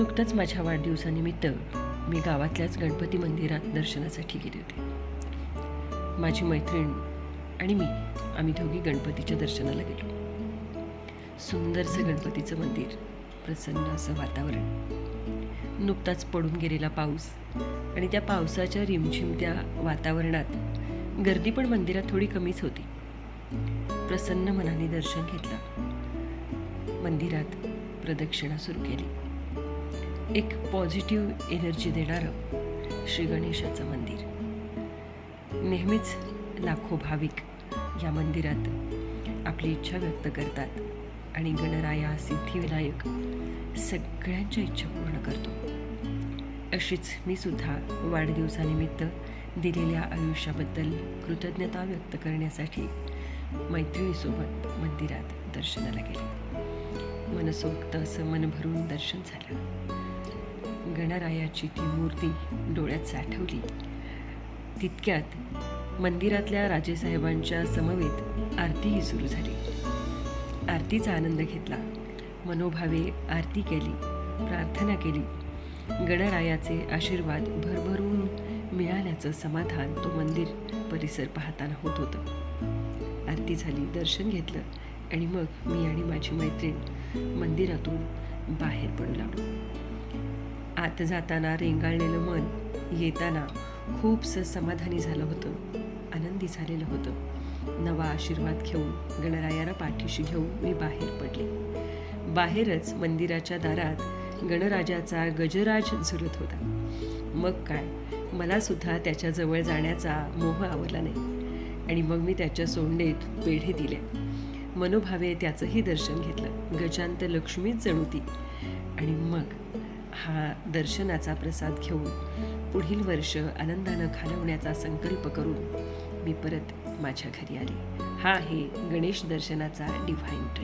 नुकतंच माझ्या वाढदिवसानिमित्त मी गावातल्याच गणपती मंदिरात दर्शनासाठी गेले होते. माझी मैत्रीण आणि मी आम्ही दोघी गणपतीच्या दर्शनाला गेलो. सुंदरसं गणपतीचं मंदिर प्रसन्न असं वातावरण. नुकताच पडून गेलेला पाऊस आणि त्या पावसाच्या रिमझिमत्या वातावरणात गर्दी पण मंदिरात थोडी कमीच होती. प्रसन्न मनाने दर्शन घेतलं. मंदिरात प्रदक्षिणा सुरू केली. एक पॉझिटिव्ह एनर्जी देणारं श्री गणेशाचं मंदिर. नेहमीच लाखो भाविक या मंदिरात आपली इच्छा व्यक्त करतात आणि गणराया सिद्धिविनायक सगळ्यांच्या इच्छा पूर्ण करतो. अशीच मी सुद्धा वाढदिवसानिमित्त दिलेल्या आयुष्याबद्दल कृतज्ञता व्यक्त करण्यासाठी मैत्रिणीसोबत मंदिरात दर्शनाला गेले. मनसोक्त असं मन भरून दर्शन झालं. गणरायाची ती मूर्ती डोळ्यात साठवली. तितक्यात मंदिरातल्या राजेसाहेबांच्या समवेत आरतीही सुरू झाली. आरतीचा आनंद घेतला. मनोभावे आरती केली प्रार्थना केली. गणरायाचे आशीर्वाद भरभरून मिळाल्याचं समाधान तो मंदिर परिसर पाहताना होत होतं. आरती झाली दर्शन घेतलं आणि मग मी आणि माझी मैत्रीण मंदिरातून बाहेर पडू लागलो. आत जाताना रेंगाळलेलं मन येताना खूपसं समाधानी झालं होतं. आनंदी झालेलं होतं. नवा आशीर्वाद घेऊन गणरायाला पाठीशी घेऊन मी बाहेर पडले. बाहेरच मंदिराच्या दारात गणराजाचा गजराज झुरत होता. मग काय? मला सुद्धा त्याच्याजवळ जाण्याचा मोह आवरला नाही. आणि मग मी त्याच्या सोंडेत पेढे दिले. मनोभावे त्याचंही दर्शन घेतलं. गजांत लक्ष्मीच जणू ती. आणि मग? हा दर्शनाचा प्रसाद घेऊन पुढील वर्ष आनंदानं घालवण्याचा संकल्प करून मी परत माझ्या घरी आले. हा आहे गणेश दर्शनाचा डिव्हाइन टच